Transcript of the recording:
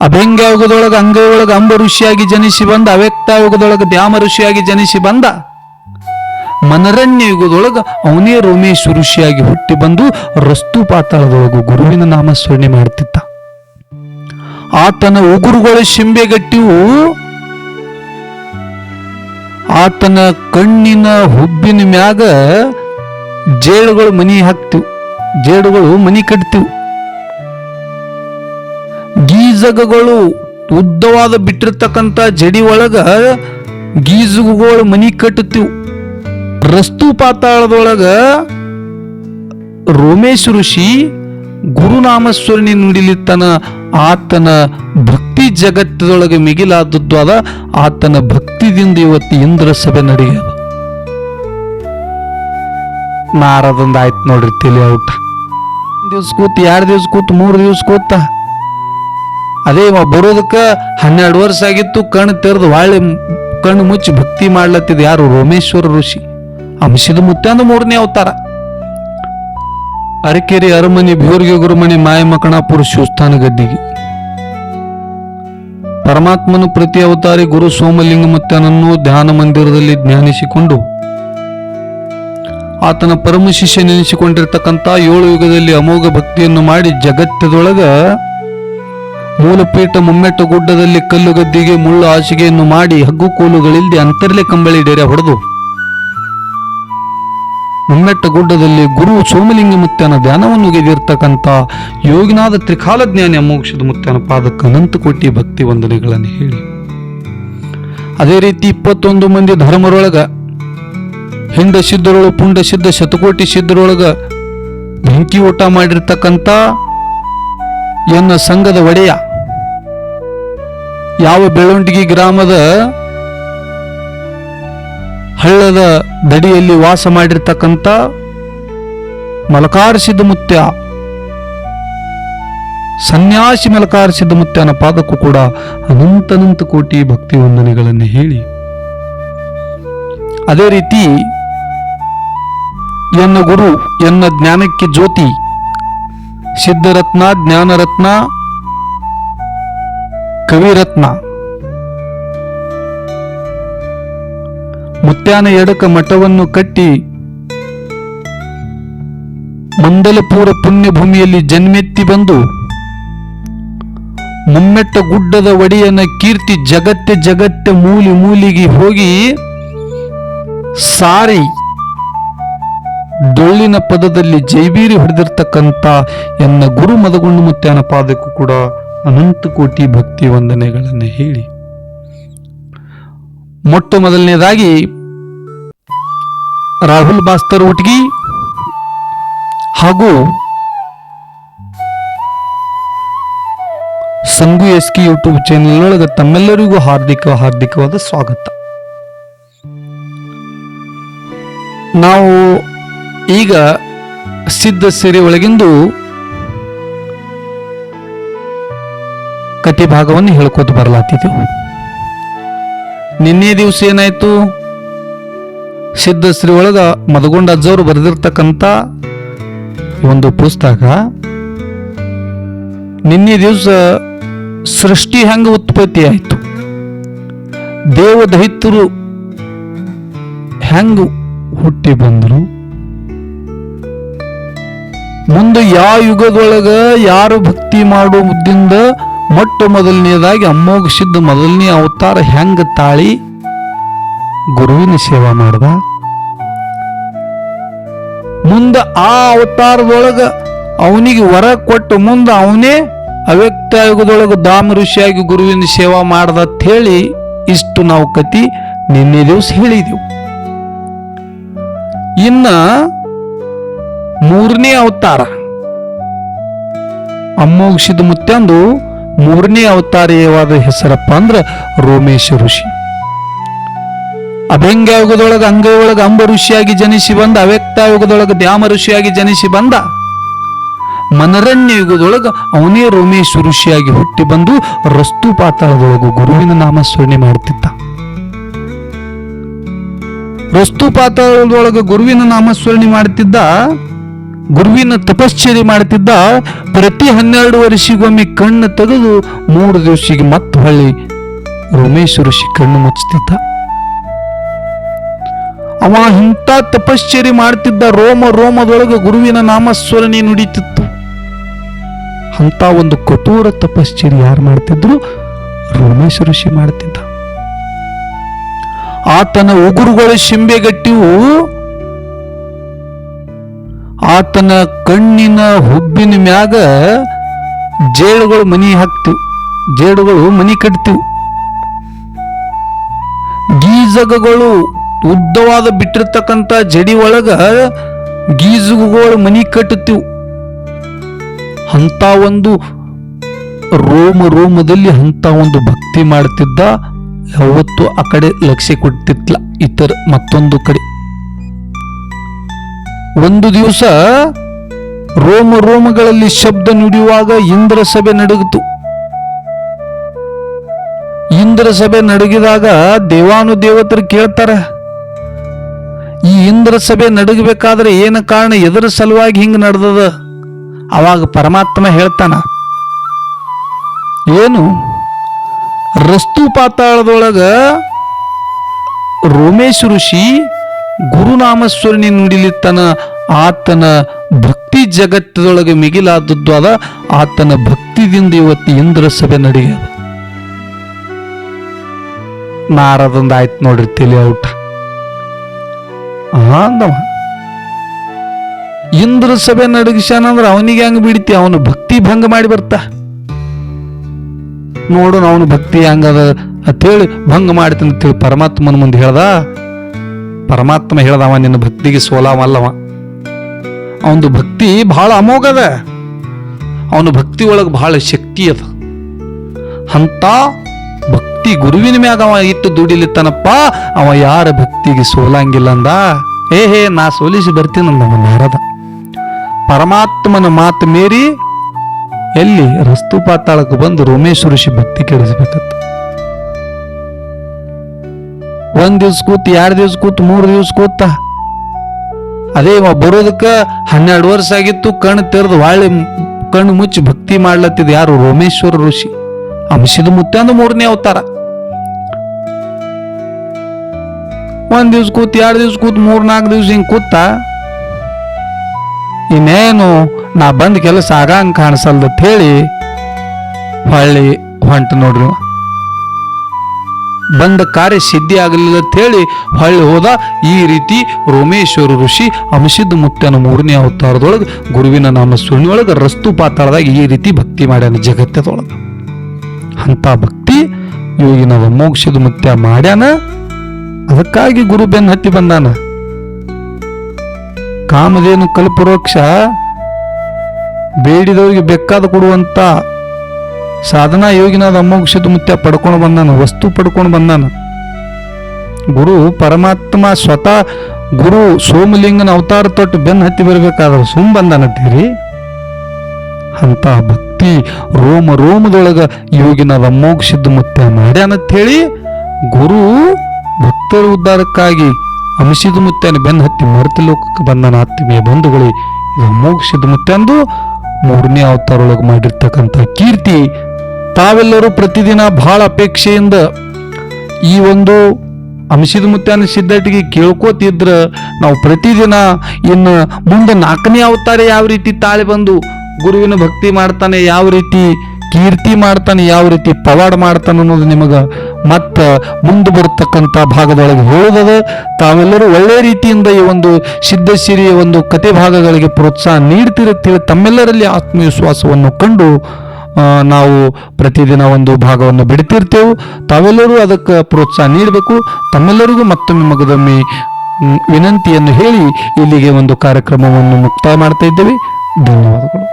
ಅಭ್ಯಂಗ ಯುಗದೊಳಗ ಅಂಗಯೊಳಗ ಅಂಬ ಋಷಿಯಾಗಿ ಜನಿಸಿ ಬಂದ ಅವ್ಯಕ್ತ ಯುಗದೊಳಗೆ ದ್ಯಾಮ ಋಷಿಯಾಗಿ ಜನಿಸಿ ಬಂದ ಮನರಣ್ಯ ಯುಗದೊಳಗೆ ಅವನೇ ರೋಮೇಶ್ ಋಷಿಯಾಗಿ ಹುಟ್ಟಿ ಬಂದು ರಸ್ತು ಪಾತಾಳದೊಳಗು ಗುರುವಿನ ನಾಮಸ್ಮರಣೆ ಮಾಡುತ್ತಿದ್ದ ಆತನ ಉಗುರುಗಳ ಶಿಂಬೆಗಟ್ಟಿವು ಆತನ ಕಣ್ಣಿನ ಹುಬ್ಬಿನ ಮ್ಯಾಗ ಜೇಡುಗಳು ಮನಿ ಹಾಕ್ತಿವು ಜೇಡುಗಳು ಮನಿ ಕಟ್ತಿವು. ಗೀಜಗಗಳು ಉದ್ದವಾದ ಬಿಟ್ಟಿರ್ತಕ್ಕಂಥ ಜಡಿ ಒಳಗ ಗೀಜುಗಳು ಮನಿ ಕಟ್ಟುತ್ತಿವು. ರಸ್ತು ಪಾತಾಳದೊಳಗ ರೋಮೇಶ್ ಋಷಿ ಗುರುನಾಮಸ್ವರಣಿ ನುಡಿಲಿತ್ತನ ಆತನ ಭಕ್ತಿ ಜಗತ್ತದೊಳಗೆ ಮಿಗಿಲಾದದ್ದು ಅದ ಆತನ ಭಕ್ತಿದಿಂದ ಇವತ್ತು ಇಂದ್ರ ಸಭೆ ನಡೆಯದ. ನಾರದಂದ ಆಯ್ತು ನೋಡ್ರಿ ತಲೆ ಔಟ. ದಿವ್ಸ ಕೂತ್, ಎರಡು ದಿವ್ಸ ಕೂತ್, ಮೂರು ದಿವ್ಸ ಕೂತ. ಅದೇ ಇವ ಬರೋದಕ್ಕ ಹನ್ನೆರಡು ವರ್ಷ ಆಗಿತ್ತು, ಕಣ್ಣು ತೆರೆದು ಹೊಳ್ಳಿ ಕಣ್ಣು ಮುಚ್ಚಿ ಭಕ್ತಿ ಮಾಡ್ಲತ್ತಿದ್ ಯಾರು ರೋಮೇಶ್ವರ ಋಷಿ? ಅಂಶದ ಮುತ್ತಂದು ಮೂರನೇ ಅವತಾರ. ಅರಕೆರೆ ಅರಮನೆ ಭೀರ್ಗೆ ಗುರುಮನೆ, ಮಾಯ ಮಕಣಾಪುರ, ಶಿವಸ್ಥಾನ ಗದ್ದಿಗೆ. ಪರಮಾತ್ಮನು ಪ್ರತಿ ಅವತಾರಿ ಗುರು ಸೋಮಲಿಂಗ ಮುತ್ತನನ್ನು ಧ್ಯಾನ ಮಂದಿರದಲ್ಲಿ ಜ್ಞಾನಿಸಿಕೊಂಡು, ಆತನ ಪರಮ ಶಿಷ್ಯ ನೆನೆಸಿಕೊಂಡಿರ್ತಕ್ಕಂಥ ಏಳು ಯುಗದಲ್ಲಿ ಅಮೋಘ ಭಕ್ತಿಯನ್ನು ಮಾಡಿ ಜಗತ್ತದೊಳಗ ಮೂಲಪೀಠ ಮುಮ್ಮೆಟ್ಟ ಗುಡ್ಡದಲ್ಲಿ ಕಲ್ಲುಗದ್ದಿಗೆ ಮುಳ್ಳು ಹಾಸಿಗೆಯನ್ನು ಮಾಡಿ ಹಗ್ಗು ಕೋಲುಗಳಿಲ್ಲದೆ ಅಂತರ್ಲೆ ಕಂಬಳಿ ಡೇರೆ ಹೊಡೆದು. ಮುಮ್ಮೆಟ್ಟ ಗುಡ್ಡದಲ್ಲಿ ಗುರು ಸೋಮಲಿಂಗ ಮುತ್ತನ ಧ್ಯಾನವನ್ನು ಗೆದಿರ್ತಕ್ಕಂಥ ಯೋಗಿನಾದ ತ್ರಿಕಾಲ ಜ್ಞಾನಿ ಅಮೋಕ್ಷದ ಮುತ್ತನ ಪಾದಕ್ಕೆ ಅನಂತ ಕೋಟಿ ಭಕ್ತಿ ವಂದನೆಗಳನ್ನು ಹೇಳಿ. ಅದೇ ರೀತಿ ಇಪ್ಪತ್ತೊಂದು ಮಂದಿ ಧರ್ಮರೊಳಗ, ಹಿಂಡ ಸಿದ್ಧರೊಳು, ಪುಂಡ ಸಿದ್ಧ, ಶತಕೋಟಿ ಸಿದ್ಧರೊಳಗ, ಬೆಂಕಿ ಊಟ ಮಾಡಿರ್ತಕ್ಕಂಥ ಎನ್ನ ಸಂಘದ ಒಡೆಯ. ಯಾವ ಬೆಳವಂಟಿಗೆ ಗ್ರಾಮದ ಹಳ್ಳದ ದಡಿಯಲ್ಲಿ ವಾಸ ಮಾಡಿರ್ತಕ್ಕಂಥ ಮಲಕಾರಿಸಿದ ಮುತ್ಯ, ಸನ್ಯಾಸಿ ಮಲಕಾರಿಸಿದ ಮುತ್ಯನ ಪಾದಕ್ಕೂ ಕೂಡ ಅನಂತನಂತ ಕೋಟಿ ಭಕ್ತಿ ವಂದನೆಗಳನ್ನು ಹೇಳಿ. ಅದೇ ರೀತಿ ಎನ್ನ ಗುರು, ಎನ್ನ ಜ್ಞಾನಕ್ಕೆ ಜ್ಯೋತಿ ಸಿದ್ಧರತ್ನ, ಜ್ಞಾನರತ್ನ, ಕವಿರತ್ನ. ಮುತ್ಯಾನ ಎಡಕ ಮಠವನ್ನು ಕಟ್ಟಿ ಮಂದಲಪುರ ಪುಣ್ಯ ಭೂಮಿಯಲ್ಲಿ ಜನ್ಮೆತ್ತಿ ಬಂದು ಮುಮ್ಮೆಟ್ಟ ಗುಡ್ಡದ ಒಡೆಯನ ಕೀರ್ತಿ ಜಗತ್ತೆ ಜಗತ್ತೆ ಮೂಲಿ ಮೂಲಿಗೆ ಹೋಗಿ ಸಾರಿ ಡೊಳ್ಳಿನ ಪದದಲ್ಲಿ ಜೈಬೀರಿ ಹೊಡೆದಿರ್ತಕ್ಕಂಥ ಎನ್ನ ಗುರು ಮದಗುಂಡು ಮುತ್ಯಾನ ಪಾದಕ್ಕೂ ಕೂಡ ಅನಂತ ಕೋಟಿ ಭಕ್ತಿ ವಂದನೆಗಳನ್ನು ಹೇಳಿ. ಮೊಟ್ಟ ಮೊದಲನೇದಾಗಿ ರಾಹುಲ್ ಭಾಸ್ಕರ್ ಉಟ್ಗಿ ಹಾಗೂ ಸಂಗು ಎಸ್ ಕಿ ಯೂಟ್ಯೂಬ್ ಚಾನೆಲ್ ಒಳಗೆ ತಮ್ಮೆಲ್ಲರಿಗೂ ಹಾರ್ದಿಕ ಹಾರ್ದಿಕವಾದ ಸ್ವಾಗತ. ನಾವು ಈಗ ಸಿದ್ಧ ಸಿರಿ ಒಳಗಿಂದು ಕತೆ ಭಾಗವನ್ನು ಹೇಳ್ಕೊತ ಬರ್ಲಾತಿದ್ದೆವು ನಿನ್ನೆ ದಿವಸ ಏನಾಯ್ತು? ಸಿದ್ಧಶ್ರೀ ಒಳಗ ಮದಗೊಂಡ ಅಜ್ಜವರು ಬರೆದಿರ್ತಕ್ಕಂಥ ಒಂದು ಪುಸ್ತಕ ನಿನ್ನೆ ದಿವಸ ಸೃಷ್ಟಿ ಹೆಂಗ ಉತ್ಪತ್ತಿ ಆಯಿತು? ದೇವದಹಿತರು ಹೆಂಗ ಹುಟ್ಟಿ ಬಂದರು? ಮುಂದೆ ಯಾವ ಯುಗದೊಳಗ ಯಾರು ಭಕ್ತಿ ಮಾಡುವುದಿಂದ ಮೊಟ್ಟ ಮೊದಲನೇದಾಗಿ ಅಮ್ಮೋಗ ಸಿದ್ಧ ಮೊದಲನೇ ಅವತಾರ ಹೆಂಗ ತಾಳಿ ಗುರುವಿನ ಸೇವಾ ಮಾಡ್ದ? ಮುಂದ ಆ ಅವತಾರದೊಳಗ ಅವನಿಗೆ ವರ ಕೊಟ್ಟು ಮುಂದೆ ಅವನೇ ಅವ್ಯಕ್ತ ಯುಗದೊಳಗ ದಾಮ ಋಷಿಯಾಗಿ ಗುರುವಿನ ಸೇವಾ ಮಾಡ್ದ ಹೇಳಿ ಇಷ್ಟು ನಾವು ಕತಿ ನಿನ್ನೆ ದಿವಸ ಹೇಳಿದೆವು. ಇನ್ನ ಮೂರನೇ ಅವತಾರ. ಅಮ್ಮೋಗಿಸಿದ ಮುತ್ಯಂದು ಮೂರನೇ ಅವತಾರೀಯವಾದ ಹೆಸರಪ್ಪ ಅಂದ್ರೆ ರೋಮೇಶ ಋಷಿ. ಅಭ್ಯಂಗ ಯುಗದೊಳಗ ಅಂಗಯೊಳಗ ಅಂಬ ಋಷಿಯಾಗಿ ಜನಿಸಿ ಬಂದ ಅವ್ಯಕ್ತ ಯುಗದೊಳಗೆ ದ್ಯಾಮ ಋಷಿಯಾಗಿ ಜನಿಸಿ ಬಂದ ಮನರಣ್ಯ ಯುಗದೊಳಗೆ ಅವನೇ ರೋಮೇಶ ಋಷಿಯಾಗಿ ಹುಟ್ಟಿ ಬಂದು ರಸ್ತು ಪಾತಾಳದೊಳಗು ಗುರುವಿನ ನಾಮಸ್ಮರಣೆ ಮಾಡುತ್ತಿದ್ದ ರಸ್ತು ಪಾತಾಳದೊಳಗೆ ಗುರುವಿನ ನಾಮಸ್ಮರಣೆ ಮಾಡ್ತಿದ್ದ ಗುರುವಿನ ತಪಶ್ಚರ್ಯ ಮಾಡುತ್ತಿದ್ದ ಪ್ರತಿ ಹನ್ನೆರಡು ವರ್ಷಿಗೊಮ್ಮೆ ಕಣ್ಣು ತೆಗೆದು ಮೂರು ದಿವಸಿಗೆ ಮತ್ತೆ ಹೊಳ್ಳಿ ರಮೇಶ್ ಋಷಿ ಕಣ್ಣು ಮುಚ್ಚುತ್ತಿದ್ದ ಅವ ಇಂಥ ತಪಶ್ಚರ್ಯ ಮಾಡ್ತಿದ್ದ ರೋಮ ರೋಮದೊಳಗೆ ಗುರುವಿನ ನಾಮಸ್ಮರಣೆ ನುಡಿತಿತ್ತು ಅಂತ ಒಂದು ಕಠೋರ ತಪಶ್ಚರ್ಯ ಯಾರು ಮಾಡ್ತಿದ್ರು ರಮೇಶ್ ಋಷಿ ಮಾಡ್ತಿದ್ದ ಆತನ ಉಗುರುಗಳ ಶಿಂಬೆಗಟ್ಟಿವು ಆತನ ಕಣ್ಣಿನ ಹುಬ್ಬಿನ ಮ್ಯಾಗ ಜೇಡುಗಳು ಮನಿ ಹಾಕ್ತಿವ್ ಜೇಡುಗಳು ಮನಿ ಕಟ್ತಿವ್. ಗೀಜಗಗಳು ಉದ್ದವಾದ ಬಿಟ್ಟಿರ್ತಕ್ಕಂಥ ಜಡಿ ಒಳಗ ಗೀಜುಗಳು ಮನಿ ಕಟ್ಟುತ್ತಿವು ಅಂತ ಒಂದು ರೋಮ ರೋಮದಲ್ಲಿ ಅಂತ ಒಂದು ಭಕ್ತಿ ಮಾಡ್ತಿದ್ದ, ಯಾವತ್ತು ಆ ಕಡೆ ಲಕ್ಷ್ಯ ಕೊಡ್ತಿತ್ಲ ಇತರ ಮತ್ತೊಂದು ಕಡೆ. ಒಂದು ದಿವಸ ರೋಮ ರೋಮಗಳಲ್ಲಿ ಶಬ್ದ ನುಡಿಯುವಾಗ ಇಂದ್ರ ಸಭೆ ನಡುಗಿತು. ಇಂದ್ರ ಸಭೆ ನಡುಗಿದಾಗ ದೇವಾನು ದೇವತರು ಕೇಳ್ತಾರ, ಈ ಇಂದ್ರ ಸಭೆ ನಡುಗಬೇಕಾದ್ರೆ ಏನು ಕಾರಣ ಎದರ ಸಲುವಾಗಿ ಹಿಂಗೆ ನಡೆದದ? ಅವಾಗ ಪರಮಾತ್ಮ ಹೇಳ್ತಾನ, ಏನು, ರಸ್ತು ಪಾತಾಳದೊಳಗ ರೋಮೇಶ್ ಋಷಿ ಗುರುನಾಮಸ್ವರಣಿ ನುಡಿಲಿತ್ತನ ಆತನ ಭಕ್ತಿ ಜಗತ್ತದೊಳಗೆ ಮಿಗಿಲಾದದ್ದು ಅದ ಆತನ ಭಕ್ತಿದಿಂದ ಇವತ್ತು ಇಂದ್ರ ಸಭೆ ನಡೆಯದ. ನಾರದಂದ ಆಯ್ತು ನೋಡ್ರಿ ತಿಳಿ ಔಟ್. ಅಂದವ. ಇಂದ್ರ ಸಭೆ ನಡಗಿಸ್ಯಾನಂದ್ರೆ ಅವನಿಗೆ ಹೆಂಗ್ ಬಿಡ್ತಿ? ಅವನು ಭಕ್ತಿ ಭಂಗ ಮಾಡಿ ಬರ್ತಾ. ನೋಡು, ಅವನು ಭಕ್ತಿ ಹೆಂಗದ ಅಂತೇಳಿ ಭಂಗ ಮಾಡ್ತೀನಿ ಅಂತೇಳಿ ಪರಮಾತ್ಮನ ಮುಂದೆ ಹೇಳ್ದ. ಪರಮಾತ್ಮ ಹೇಳ್ದವ, ನಿನ್ನ ಭಕ್ತಿಗೆ ಸೋಲಾವಲ್ಲವ? ಅವನದು ಭಕ್ತಿ ಬಹಳ ಅಮೋಘದ ಅವನ ಭಕ್ತಿ ಒಳಗೆ ಬಹಳ ಶಕ್ತಿ ಅದ. ಅಂತ ಭಕ್ತಿ ಗುರುವಿನ ಮ್ಯಾಗ ಅವ ಇಟ್ಟು ದುಡಿಲಿತ್ತನಪ್ಪ, ಅವ ಯಾರ ಭಕ್ತಿಗೆ ಸೋಲಂಗಿಲ್ಲ ಅಂದ ಏ, ಹೇ, ನಾ ಸೋಲಿಸಿ ಬರ್ತೀನಿ ಅಂದ ನಾರದ. ಪರಮಾತ್ಮನ ಮಾತು ಮೀರಿ ಎಲ್ಲಿ ರಸ್ತು ಪಾತಾಳಕ್ಕೆ ಬಂದು ರೋಮೇಶ್ ಋಷಿ ಭಕ್ತಿ ಕೆಡಿಸ್ಬೇಕತ್ತ ಒಂದ್ ದಿವ್ಸ ಕೂತ್, ಎರಡ್ ದಿವ್ಸ ಕೂತ್, ಮೂರು ದಿವ್ಸ ಕೂತ. ಅದೇ ಇವ ಬರೋದಕ್ಕೆ ಹನ್ನೆರಡು ವರ್ಷ ಆಗಿತ್ತು, ಕಣ್ಣು ತೆರೆದು ಹೊಳ್ಳಿ ಕಣ್ಣು ಮುಚ್ಚಿ ಭಕ್ತಿ ಮಾಡ್ಲತ್ತಿದ್ ಯಾರು ರೋಮೇಶ್ವರ ಋಷಿ? ಅಂಶದ ಮುತ್ತಂದು ಮೂರನೇ ಅವತಾರ. ಒಂದ್ ದಿವ್ಸ ಕೂತ್, ಎರಡು ದಿವ್ಸ ಕೂತ್, ಮೂರ್ ನಾಲ್ಕು ದಿವ್ಸ ಹಿಂಗ್ ಕೂತ. ಇನ್ನೇನು, ನಾ ಬಂದ ಕೆಲಸ ಆಗಂಗ್ ಕಾಣಿಸಲ್ದ ಹೇಳಿ, ಹೊಳ್ಳಿ ಹೊಂಟ ನೋಡ್ರಿ. ಬಂದ ಕಾರ್ಯ ಸಿದ್ಧಿ ಆಗಲಿಲ್ಲ ಅಂತ ಹೇಳಿ ಹೊಳ್ಳಿ ಹೋದ. ಈ ರೀತಿ ರೋಮೇಶ್ವರ ಋಷಿ ಅಂಶದ ಮುತ್ತನ ಮೂರನೇ ಅವತಾರದೊಳಗೆ ಗುರುವಿನ ನಾಮ ಸುಳ್ಳಿಯೊಳಗೆ ರಸ್ತು ಪಾತಾಳದಾಗ ಈ ರೀತಿ ಭಕ್ತಿ ಮಾಡ್ಯಾನ ಜಗತ್ತದೊಳಗೆ. ಅಂತ ಭಕ್ತಿ ಯೋಗಿನವ ಮೋಕ್ಷದ ಮುತ್ಯ ಮಾಡ್ಯಾನ. ಅದಕ್ಕಾಗಿ ಗುರು ಬೆನ್ನ ಹತ್ತಿ ಬಂದಾನ. ಕಾಮಧೇನು ಕಲ್ಪವೃಕ್ಷ ಬೇಡಿದವರಿಗೆ ಬೆಕ್ಕಾದ ಕೊಡುವಂತ ಸಾಧನಾ ಯೋಗಿನಾದ ಅಮೋಕ್ಷದ ಮುತ್ಯ ಪಡ್ಕೊಂಡು ಬಂದಾನ, ವಸ್ತು ಪಡ್ಕೊಂಡು ಬಂದಾನ. ಗುರು ಪರಮಾತ್ಮ ಸ್ವತಃ ಗುರು ಸೋಮಲಿಂಗನ ಅವತಾರ ತೊಟ್ಟು ಬೆನ್ನ ಹತ್ತಿ ಬರಬೇಕಾದ್ರೆ ಸುಮ್ ಬಂದಾನಂತೀರಿ ಅಂತ ಭಕ್ತಿ ರೋಮ ರೋಮದೊಳಗ ಯೋಗಿನಾದ ಮೋಕ್ಷದ ಮುತ್ಯ ಮಾಡ್ಯಾನಂತ ಹೇಳಿ ಗುರು ಭಕ್ತರ ಉದ್ಧಾರಕ್ಕಾಗಿ ಅಮಿಸಿದ ಮುತ್ಯನ ಬೆನ್ನ ಹತ್ತಿ ಮರ್ತಿ ಲೋಕಕ್ಕೆ ಬಂದನ ಆತ್ಮೀಯ ಬಂಧುಗಳೇ, ಇದು ಮೋಕ್ಷದ ಮುತ್ಯ ಅಂದು ಮೂರನೇ ಅವತಾರೊಳಗೆ ಮಾಡಿರ್ತಕ್ಕಂಥ ಕೀರ್ತಿ ತಾವೆಲ್ಲರೂ ಪ್ರತಿದಿನ ಬಹಳ ಅಪೇಕ್ಷೆಯಿಂದ ಈ ಒಂದು ಅಂಶದ ಮುತ್ಯಾನ ಸಿದ್ಧಟಿಗೆ ಕೇಳ್ಕೋತಿದ್ರ, ನಾವು ಪ್ರತಿದಿನ ಇನ್ನು ಮುಂದೆ ನಾಲ್ಕನೇ ಅವತಾರ ಯಾವ ರೀತಿ ತಾಳೆ ಬಂದು ಗುರುವಿನ ಭಕ್ತಿ ಮಾಡ್ತಾನೆ, ಯಾವ ರೀತಿ ಕೀರ್ತಿ ಮಾಡ್ತಾನೆ, ಯಾವ ರೀತಿ ಪವಾಡ ಮಾಡ್ತಾನೆ ಅನ್ನೋದು ನಿಮಗೆ ಮತ್ತ ಮುಂದೆ ಬರತಕ್ಕಂಥ ಭಾಗದೊಳಗೆ ಹೋದದ ತಾವೆಲ್ಲರೂ ಒಳ್ಳೆ ರೀತಿಯಿಂದ ಈ ಒಂದು ಸಿದ್ಧಶಿರಿಯ ಒಂದು ಕತೆ ಭಾಗಗಳಿಗೆ ಪ್ರೋತ್ಸಾಹ ನೀಡ್ತಿರುತ್ತೀರಿ ತಮ್ಮೆಲ್ಲರಲ್ಲಿ ಆತ್ಮವಿಶ್ವಾಸವನ್ನು ಕಂಡು ನಾವು ಪ್ರತಿದಿನ ಒಂದು ಭಾಗವನ್ನು ಬಿಡ್ತಿರ್ತೇವೆ. ತಾವೆಲ್ಲರೂ ಅದಕ್ಕೆ ಪ್ರೋತ್ಸಾಹ ನೀಡಬೇಕು. ತಮ್ಮೆಲ್ಲರಿಗೂ ಮತ್ತೊಮ್ಮೆ ಮಗದೊಮ್ಮೆ ವಿನಂತಿಯನ್ನು ಹೇಳಿ ಇಲ್ಲಿಗೆ ಒಂದು ಕಾರ್ಯಕ್ರಮವನ್ನು ಮುಕ್ತಾಯ ಮಾಡ್ತಾ ಇದ್ದೇವೆ. ಧನ್ಯವಾದಗಳು.